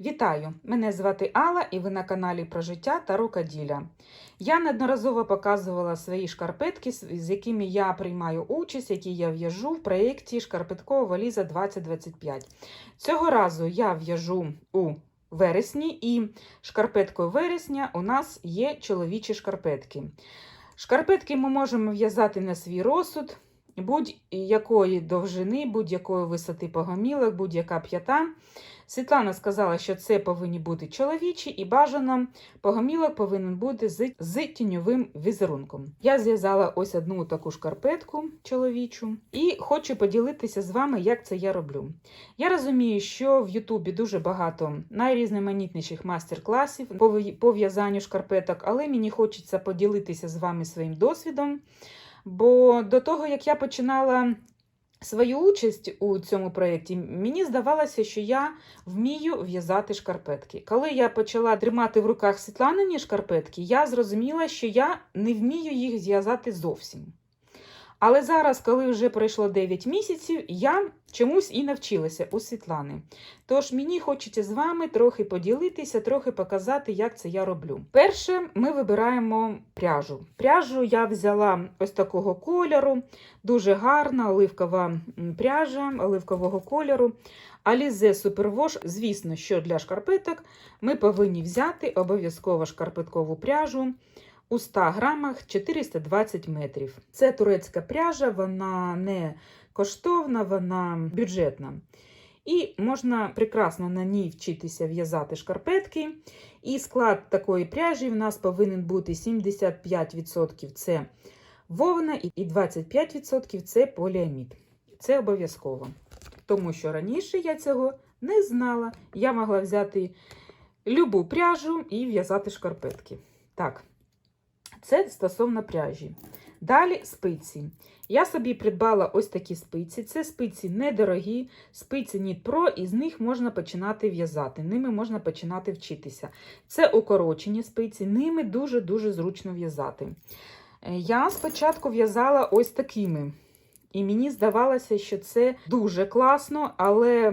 Вітаю! Мене звати Алла і ви на каналі про життя та рукоділля. Я неодноразово показувала свої шкарпетки, з якими я приймаю участь, які я в'яжу в проєкті Шкарпеткова валіза 2025. Цього разу я в'яжу у вересні, і шкарпеткою вересня у нас є чоловічі шкарпетки. Шкарпетки ми можемо в'язати на свій розсуд, будь-якої довжини, будь-якої висоти по гомілах, будь-яка п'ята. Світлана сказала, що це повинні бути чоловічі, і бажано погомілок повинен бути з, з тіньовим візерунком. Я зв'язала ось одну таку шкарпетку чоловічу і хочу поділитися з вами, як це я роблю. Я розумію, що в Ютубі дуже багато найрізноманітніших майстер-класів по в'язанню шкарпеток, але мені хочеться поділитися з вами своїм досвідом. Бо до того, як я починала свою участь у цьому проєкті, мені здавалося, що я вмію в'язати шкарпетки. Коли я почала тримати в руках Світланині шкарпетки, я зрозуміла, що я не вмію їх зв'язати зовсім. Але зараз, коли вже пройшло 9 місяців, я чомусь і навчилася у Світлани. Тож мені хочеться з вами трохи поділитися, трохи показати, як це я роблю. Перше, ми вибираємо пряжу. Пряжу я взяла ось такого кольору, дуже гарна оливкова пряжа оливкового кольору. Alize Superwash, звісно, що для шкарпеток ми повинні взяти обов'язково шкарпеткову пряжу у 100 грамах 420 метрів. Це турецька пряжа, вона не коштовна, вона бюджетна. І можна прекрасно на ній вчитися в'язати шкарпетки. І склад такої пряжі в нас повинен бути 75% це вовна і 25% це поліамід. Це обов'язково. Тому що раніше я цього не знала. Я могла взяти любу пряжу і в'язати шкарпетки. Так, це стосовно пряжі. Далі спиці. Я собі придбала ось такі спиці. Це спиці недорогі, спиці Knit Pro, і з них можна починати в'язати. Ними можна починати вчитися. Це укорочені спиці, ними дуже-дуже зручно в'язати. Е, Я спочатку в'язала ось такими. І мені здавалося, що це дуже класно, але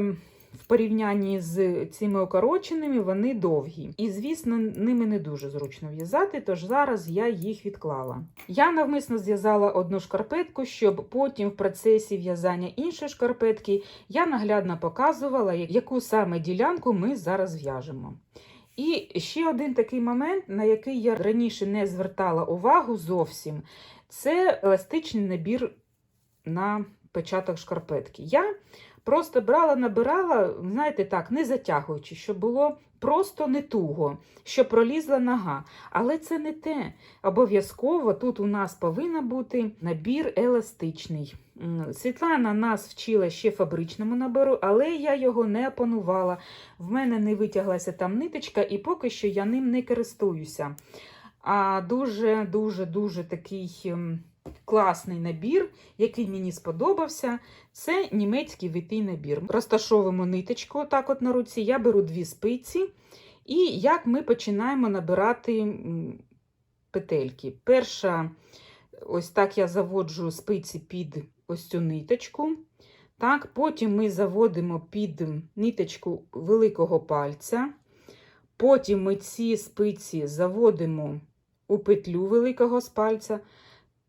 в порівнянні з цими укороченими вони довгі. І, звісно, ними не дуже зручно в'язати, тож зараз я їх відклала. Я навмисно зв'язала одну шкарпетку, щоб потім в процесі в'язання іншої шкарпетки я наглядно показувала, яку саме ділянку ми зараз в'яжемо. І ще один такий момент, на який я раніше не звертала увагу зовсім, це еластичний набір на початок шкарпетки. Я просто брала, набирала, знаєте, так, не затягуючи, щоб було просто не туго, щоб пролізла нога. Але це не те. Обов'язково тут у нас повинен бути набір еластичний. Світлана нас вчила ще фабричному набору, але я його не опанувала. В мене не витяглася там ниточка, і поки що я ним не користуюся. А дуже, дуже, такий. Класний набір, який мені сподобався, це німецький витий набір. Розташовуємо ниточку так от на руці, я беру дві спиці, і як ми починаємо набирати петельки. Перша, ось так я заводжу спиці під ось цю ниточку. Так, Потім ми заводимо під ниточку великого пальця. Потім ми ці спиці заводимо у петлю великого пальця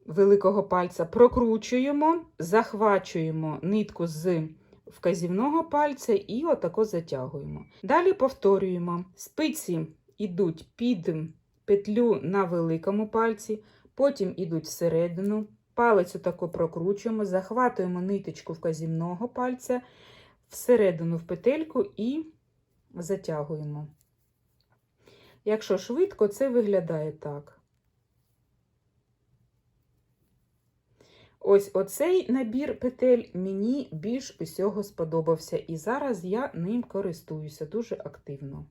великого пальця, прокручуємо, захвачуємо нитку з вказівного пальця і отако затягуємо. Далі повторюємо. Спиці йдуть під петлю на великому пальці, потім йдуть всередину. Палець отако прокручуємо, захватуємо ниточку вказівного пальця всередину в петельку і затягуємо. Якщо швидко, це виглядає так. Ось оцей набір петель мені більш усього сподобався, і зараз я ним користуюся дуже активно.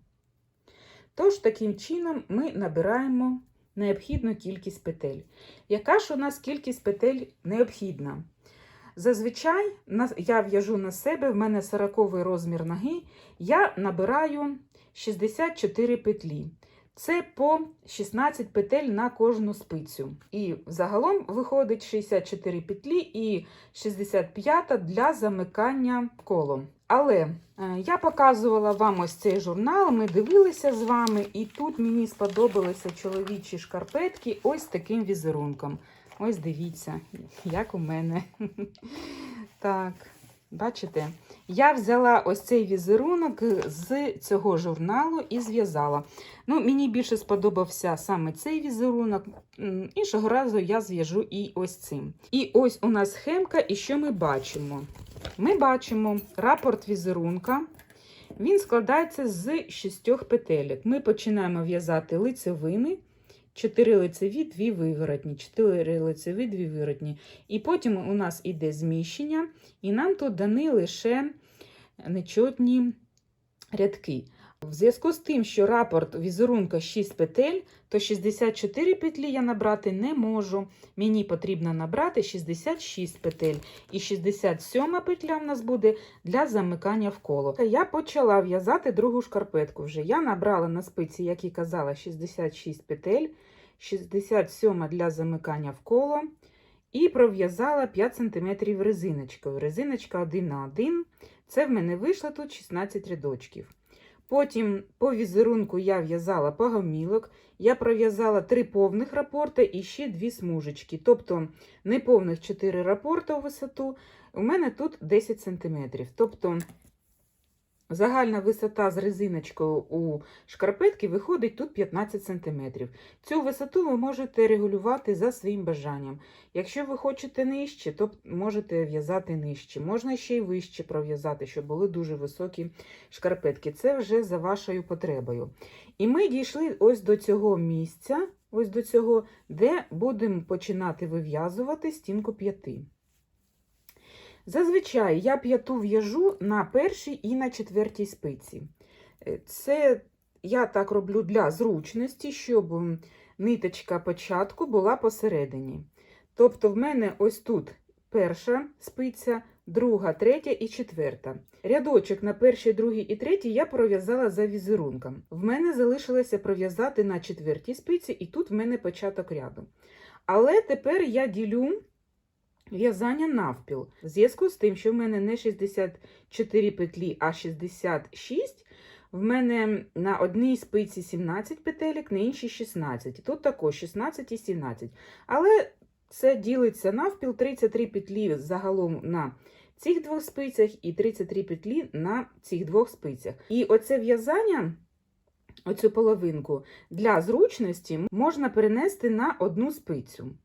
Тож, таким чином, ми набираємо необхідну кількість петель. Яка ж у нас кількість петель необхідна? Зазвичай я в'яжу на себе, в мене 40 розмір ноги, я набираю 64 петлі. Це по 16 петель на кожну спицю. І загалом виходить 64 петлі і 65 для замикання колом. Але е, я показувала вам ось цей журнал, ми дивилися з вами, і тут мені сподобалися чоловічі шкарпетки ось таким візерунком. Ось дивіться, як у мене. Так, бачите? Я взяла ось цей візерунок з цього журналу і зв'язала. Ну, мені більше сподобався саме цей візерунок. Іншого разу я зв'яжу і ось цим. І ось у нас схемка, і що ми бачимо? Ми бачимо рапорт візерунка. Він складається з шістьох петелек. Ми починаємо в'язати лицевими. 4 лицеві, 2 виворотні, 4 лицеві, 2 виворотні. І потім у нас іде зміщення, і нам тут дані лише нечотні рядки. В зв'язку з тим, що рапорт візерунка 6 петель, то 64 петлі я набрати не можу. Мені потрібно набрати 66 петель. І 67 петля в нас буде для замикання в коло. Я почала в'язати другу шкарпетку вже. Я набрала на спиці, як і казала, 66 петель, 67 для замикання в коло. І пров'язала 5 см резиночкою. Резиночка 1 на 1. Це в мене вийшло тут 16 рядочків. Потім по візерунку я в'язала погомілок, я пров'язала три повних рапорти і ще дві смужечки. Тобто неповних 4 рапорта у висоту. У мене тут 10 см. Тобто загальна висота з резиночкою у шкарпетки виходить тут 15 см. Цю висоту ви можете регулювати за своїм бажанням. Якщо ви хочете нижче, то можете в'язати нижче. Можна ще й вище пров'язати, щоб були дуже високі шкарпетки. Це вже за вашою потребою. І ми дійшли ось до цього місця, ось до цього, де будемо починати вив'язувати стінку п'яти. Зазвичай я п'яту в'яжу на першій і на четвертій спиці. Е, Це я так роблю для зручності, щоб ниточка початку була посередині. Тобто, в мене ось тут перша спиця, друга, третя і четверта. Рядочок на першій, другій і третій я пров'язала за візерунком. В мене залишилося пров'язати на четвертій спиці, і тут в мене початок ряду. Але тепер я ділю в'язання навпіл. В зв'язку з тим, що в мене не 64 петлі, а 66, в мене на одній спиці 17 петелек, на іншій 16. Тут також 16 і 17. Але це ділиться навпіл 33 петлі загалом на цих двох спицях і 33 петлі на цих двох спицях. І оце в'язання, оцю половинку, для зручності можна перенести на одну спицю.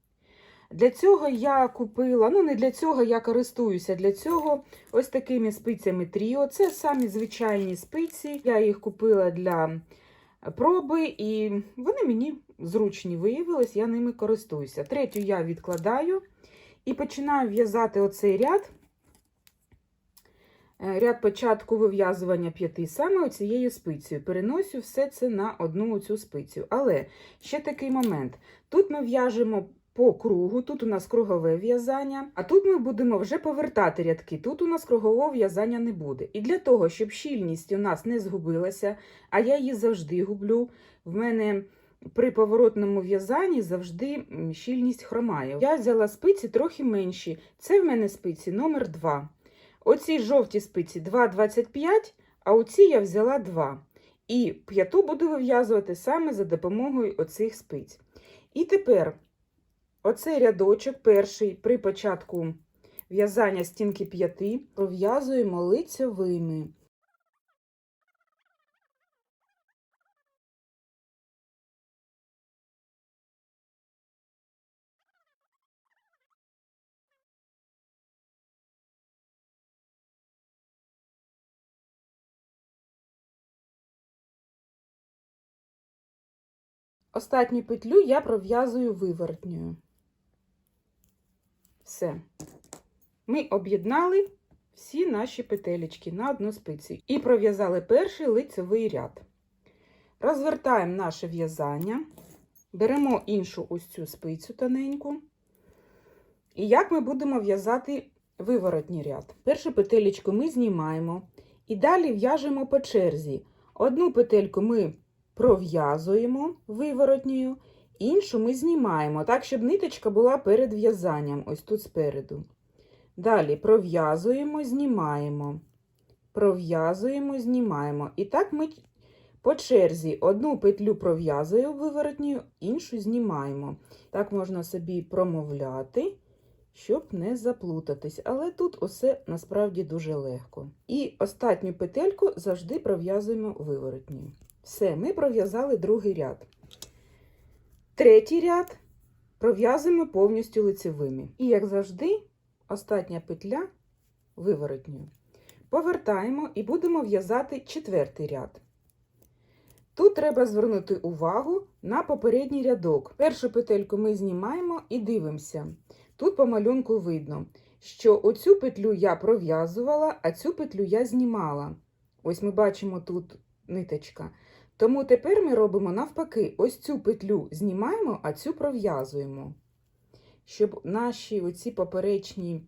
Для цього я купила, ну не для цього я користуюся, для цього ось такими спицями Тріо. Це самі звичайні спиці. Я їх купила для проби, і вони мені зручні виявились, я ними користуюся. Третю я відкладаю і починаю в'язати оцей ряд. Е, Ряд початку вив'язування п'яти саме оцією спицею. Переносю все це на одну оцю спицю. Але ще такий момент. Тут ми в'яжемо по кругу, тут у нас кругове в'язання, а тут ми будемо вже повертати рядки. Тут у нас кругового в'язання не буде. І для того, щоб щільність у нас не згубилася, а я її завжди гублю, в мене при поворотному в'язанні завжди щільність хромає. Я взяла спиці трохи менші. Це в мене спиці номер 2. Оці жовті спиці 2,25, а оці я взяла 2. І п'яту буду вив'язувати саме за допомогою оцих спиць. І тепер оцей рядочок перший при початку в'язання стінки п'яти пров'язуємо лицевими. Останню петлю я пров'язую виворотньою. Все. Ми об'єднали всі наші петелечки на одну спицю і пров'язали перший лицевий ряд. Розвертаємо наше в'язання, беремо іншу ось цю спицю тоненьку. І як ми будемо в'язати виворотній ряд? Першу петелечку ми знімаємо і далі в'яжемо по черзі. Одну петельку ми пров'язуємо виворотньою, іншу ми знімаємо, так, щоб ниточка була перед в'язанням, ось тут спереду. Далі пров'язуємо, знімаємо. пров'язуємо, знімаємо. І так ми по черзі одну петлю пров'язуємо виворотню, іншу знімаємо. Так можна собі промовляти, щоб не заплутатись. Але тут усе насправді дуже легко. І останню петельку завжди пров'язуємо виворотньою. Все, ми пров'язали другий ряд. Третій ряд пров'язуємо повністю лицевими. І, як завжди, остання петля виворотньою. Повертаємо і будемо в'язати четвертий ряд. Тут треба звернути увагу на попередній рядок. Першу петельку ми знімаємо і дивимося. Тут по малюнку видно, що оцю петлю я пров'язувала, а цю петлю я знімала. Ось ми бачимо тут ниточка. Тому тепер ми робимо навпаки, ось цю петлю знімаємо, а цю пров'язуємо. Щоб наші оці поперечні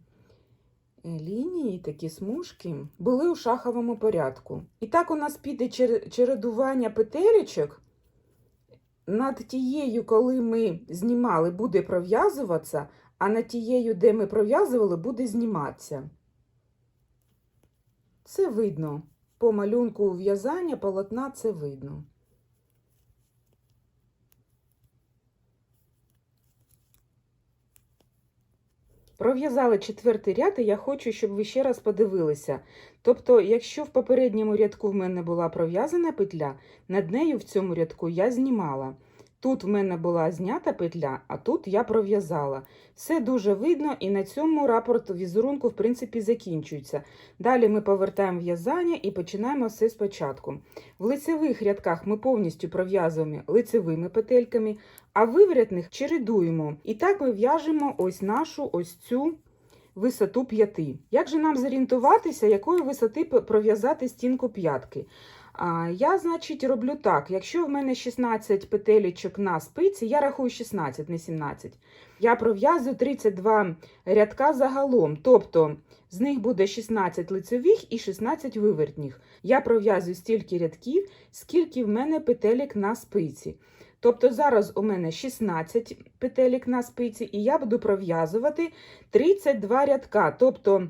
е, лінії, такі смужки, були у шаховому порядку. І так у нас піде чередування петелечок. Над тією, коли ми знімали, буде пров'язуватися, а над тією, де ми пров'язували, буде зніматися. Це видно. По малюнку в'язання полотна це видно. Пров'язали четвертий ряд, і я хочу, щоб ви ще раз подивилися. Тобто, якщо в попередньому рядку в мене була пров'язана петля, над нею в цьому рядку я знімала. Тут в мене була знята петля, а тут я пров'язала. Все дуже видно, і на цьому рапорт візерунку, в принципі, закінчується. Далі ми повертаємо в'язання і починаємо все спочатку. В лицевих рядках ми повністю пров'язуємо лицевими петельками, а в чередуємо. І так ми в'яжемо ось нашу ось цю висоту п'яти. Як же нам зорієнтуватися, якої висоти пров'язати стінку п'ятки? Я, значить, роблю так. Якщо в мене 16 петелечок на спиці, я рахую 16, не 17. Я пров'язую 32 рядка загалом. Тобто з них буде 16 лицевих і 16 вивертніх. Я пров'язую стільки рядків, скільки в мене петелек на спиці. Тобто зараз у мене 16 петелек на спиці, і я буду пров'язувати 32 рядка. Тобто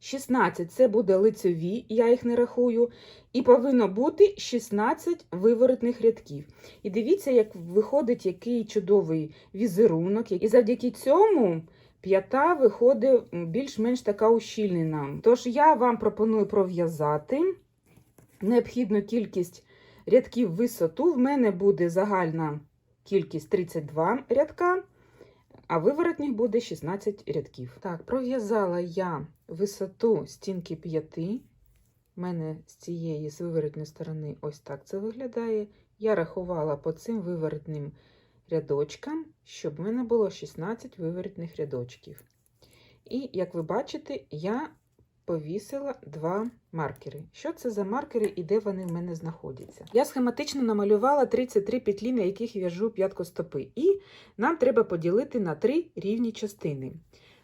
16 це буде лицеві, я їх не рахую, і повинно бути 16 виворотних рядків. І дивіться, як виходить який чудовий візерунок. І завдяки цьому п'ята виходить більш-менш така ущільнена. Тож я вам пропоную пров'язати необхідну кількість рядків висоту. В мене буде загальна кількість 32 рядка, а виворотних буде 16 рядків. Так, пров'язала я висоту стінки 5. У мене з цієї з виворотної сторони ось так це виглядає. Я рахувала по цим виворотним рядочкам, щоб в мене було 16 виворотних рядочків. І, як ви бачите, я повісила два маркери. Що це за маркери і де вони в мене знаходяться? Я схематично намалювала 33 петлі, на яких в'яжу п'ятку стопи. І нам треба поділити на три рівні частини.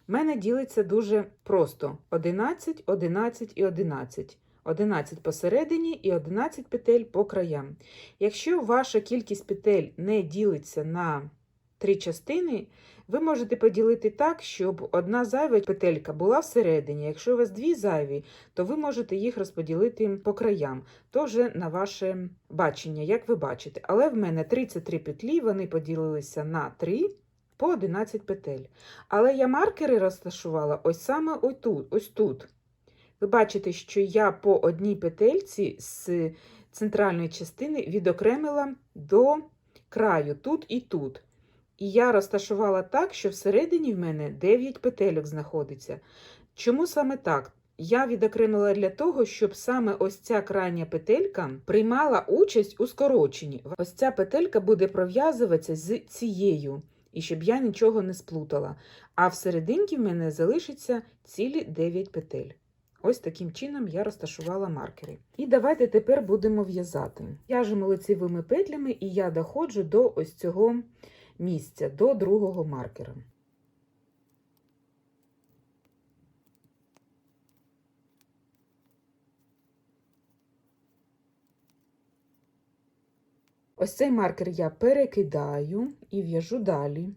В мене ділиться дуже просто: 11, 11 і 11. 11 посередині і 11 петель по краям. Якщо ваша кількість петель не ділиться на три частини, ви можете поділити так, щоб одна зайва петелька була всередині. Якщо у вас дві зайві, то ви можете їх розподілити по краям. То вже на ваше бачення, як ви бачите. Але в мене 33 петлі, вони поділилися на 3 по 11 петель. Але я маркери розташувала ось саме ось тут. Ось тут. Ви бачите, що я по одній петельці з центральної частини відокремила до краю тут і тут. І я розташувала так, що всередині в мене 9 петельок знаходиться. Чому саме так? Я відокремила для того, щоб саме ось ця крайня петелька приймала участь у скороченні. Ось ця петелька буде пров'язуватися з цією, і щоб я нічого не сплутала. А всерединці в мене залишиться цілі 9 петель. Ось таким чином я розташувала маркери. І давайте тепер будемо в'язати. В'яжемо лицевими петлями, і я доходжу до ось цього місця, до другого маркера. Ось цей маркер я перекидаю і в'яжу далі.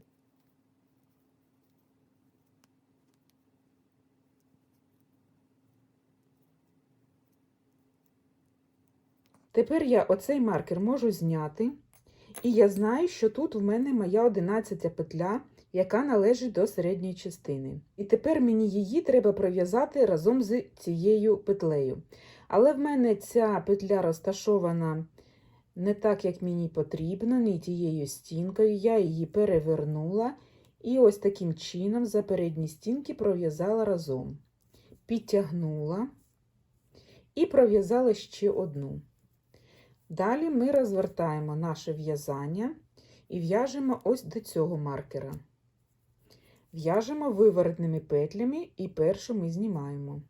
Тепер я оцей маркер можу зняти, і я знаю, що тут в мене моя 11 петля, яка належить до середньої частини. І тепер мені її треба пров'язати разом з цією петлею. Але в мене ця петля розташована не так, як мені потрібно, не тією стінкою. Я її перевернула і ось таким чином за передні стінки пров'язала разом. Підтягнула і пров'язала ще одну. Далі ми розвертаємо наше в'язання і в'яжемо ось до цього маркера. В'яжемо виворотними петлями і першу ми знімаємо.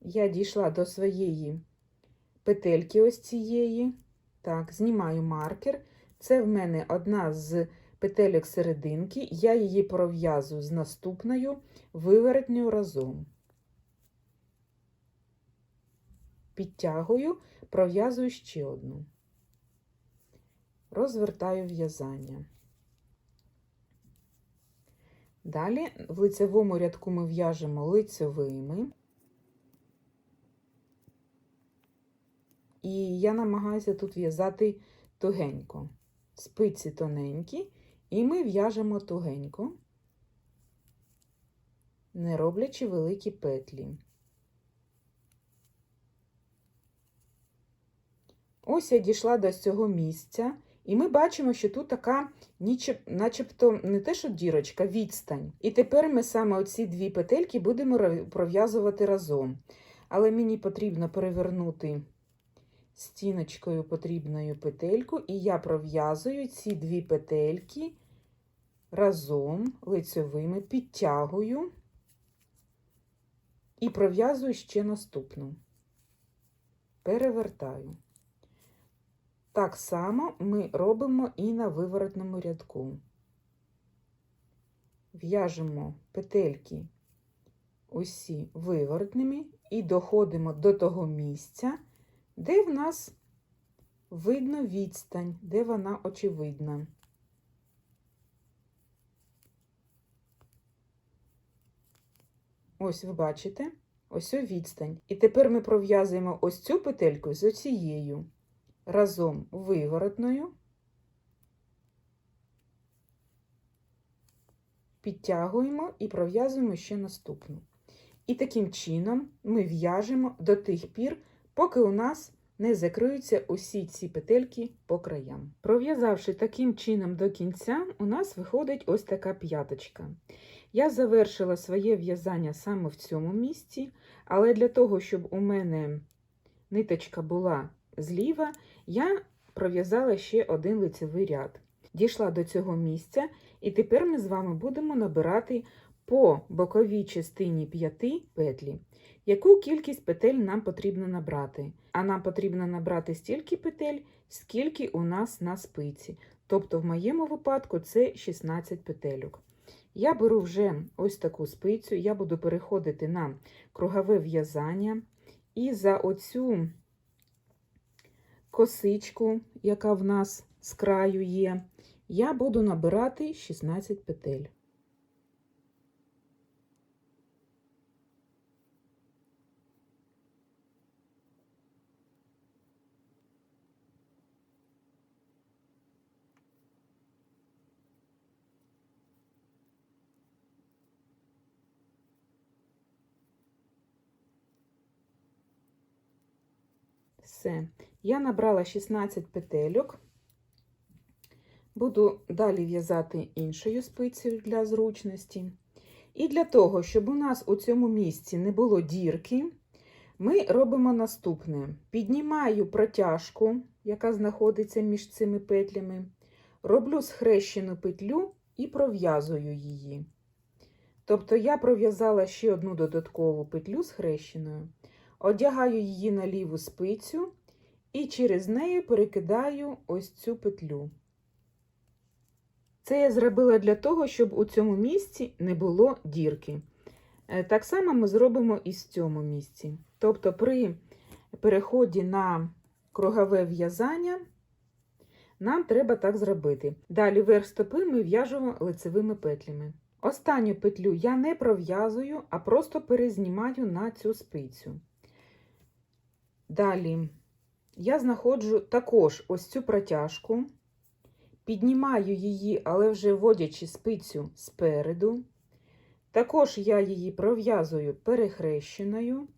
Я дійшла до своєї петельки ось цієї. Так, знімаю маркер. Це в мене одна з петельок серединки, я її пров'язую з наступною виворотньою разом. Підтягую, пров'язую ще одну, розвертаю в'язання. Далі в лицевому рядку ми в'яжемо лицевими. І я намагаюся тут в'язати тугенько. Спиці тоненькі, і ми в'яжемо тугенько, не роблячи великі петлі. Ось я дійшла до цього місця, і ми бачимо, що тут така, начебто, не те, що дірочка, відстань. І тепер ми саме оці дві петельки будемо пров'язувати разом. Але мені потрібно перевернути стіночкою потрібною петельку, і я пров'язую ці дві петельки разом лицьовими, підтягую і пров'язую ще наступну, перевертаю. Так само ми робимо і на виворотному рядку. В'яжемо петельки усі виворотними і доходимо до того місця, де в нас видно відстань, де вона очевидна. Ось ви бачите, ось відстань. І тепер ми пров'язуємо ось цю петельку з оцією разом виворотною, підтягуємо і пров'язуємо ще наступну. І таким чином ми в'яжемо до тих пір, поки у нас не закриються усі ці петельки по краям. Пров'язавши таким чином до кінця, у нас виходить ось така п'яточка. Я завершила своє в'язання саме в цьому місці, але для того, щоб у мене ниточка була зліва, я пров'язала ще один лицевий ряд. Дійшла до цього місця, і тепер ми з вами будемо набирати по боковій частині п'яти петлі. Яку кількість петель нам потрібно набрати? А нам потрібно набрати стільки петель, скільки у нас на спиці. Тобто, в моєму випадку це 16 петельок. Я беру вже ось таку спицю, я буду переходити на кругове в'язання, і за оцю косичку, яка в нас з краю є, я буду набирати 16 петель. Все, я набрала 16 петельок, буду далі в'язати іншою спицею для зручності. І для того, щоб у нас у цьому місці не було дірки, ми робимо наступне: піднімаю протяжку, яка знаходиться між цими петлями, роблю схрещену петлю і пров'язую її. Тобто я пров'язала ще одну додаткову петлю схрещеною одягаю її на ліву спицю і через неї перекидаю ось цю петлю. Це я зробила для того, щоб у цьому місці не було дірки. Е, так само ми зробимо і в цьому місці. Тобто, при переході на кругове в'язання нам треба так зробити. Далі верх стопи ми в'яжемо лицевими петлями. Останню петлю я не пров'язую, а просто перезнімаю на цю спицю. Далі я знаходжу також ось цю протяжку, піднімаю її, але вже вводячи спицю спереду. Також я її пров'язую перехрещеною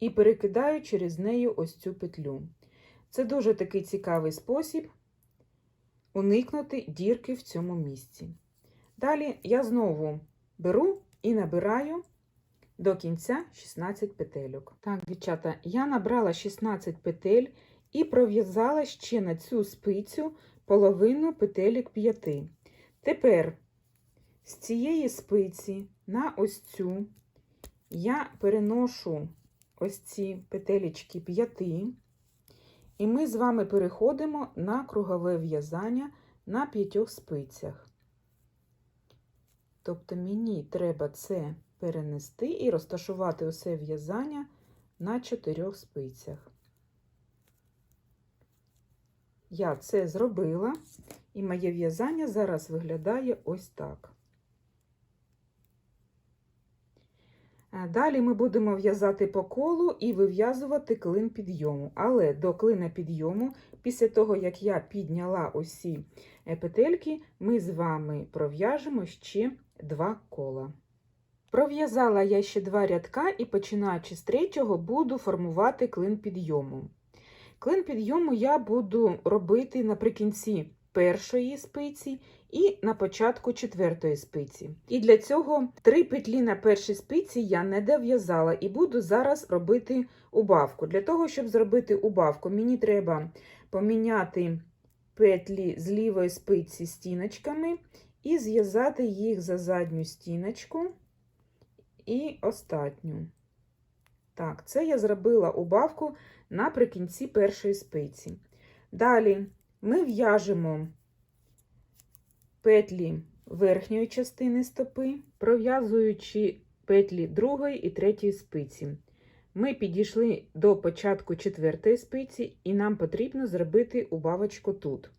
і перекидаю через неї ось цю петлю. Це дуже такий цікавий спосіб уникнути дірки в цьому місці. Далі я знову беру і набираю до кінця 16 петельок. Так, дівчата, я набрала 16 петель і пров'язала ще на цю спицю половину петелек 5. Тепер з цієї спиці на ось цю я переношу ось ці петелечки 5, і ми з вами переходимо на кругове в'язання на п'ятьох спицях. Тобто мені треба це перенести і розташувати усе в'язання на чотирьох спицях. Я це зробила, і моє в'язання зараз виглядає ось так. Е, Далі ми будемо в'язати по колу і вив'язувати клин підйому. Але до клина підйому, після того, як я підняла усі е, петельки, ми з вами пров'яжемо ще два кола. Пров'язала я ще два рядка і починаючи з третього буду формувати клин підйому. Клин підйому я буду робити наприкінці першої спиці і на початку четвертої спиці. І для цього три петлі на першій спиці я не дов'язала і буду зараз робити убавку. Для того, щоб зробити убавку, мені треба поміняти петлі з лівої спиці стіночками і зв'язати їх за задню стіночку і остатню. Так, це я зробила убавку наприкінці першої спиці. Далі ми в'яжемо петлі верхньої частини стопи, пров'язуючи петлі другої і третьої спиці. Ми підійшли до початку четвертої спиці, і нам потрібно зробити убавочку тут.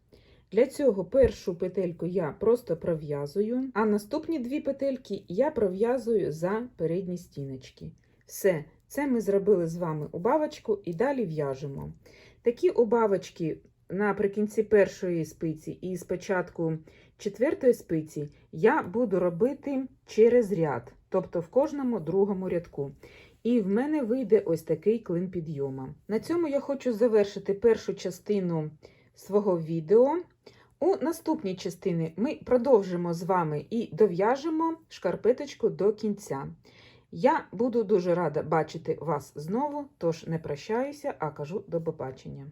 Для цього першу петельку я просто пров'язую, а наступні дві петельки я пров'язую за передні стіночки. Все, це ми зробили з вами убавочку і далі в'яжемо. Такі убавочки наприкінці першої спиці і спочатку четвертої спиці я буду робити через ряд, тобто в кожному другому рядку. І в мене вийде ось такий клин підйома. На цьому я хочу завершити першу частину свого відео. У наступній частині ми продовжимо з вами і дов'яжемо шкарпеточку до кінця. Я буду дуже рада бачити вас знову, тож не прощаюся, а кажу до побачення.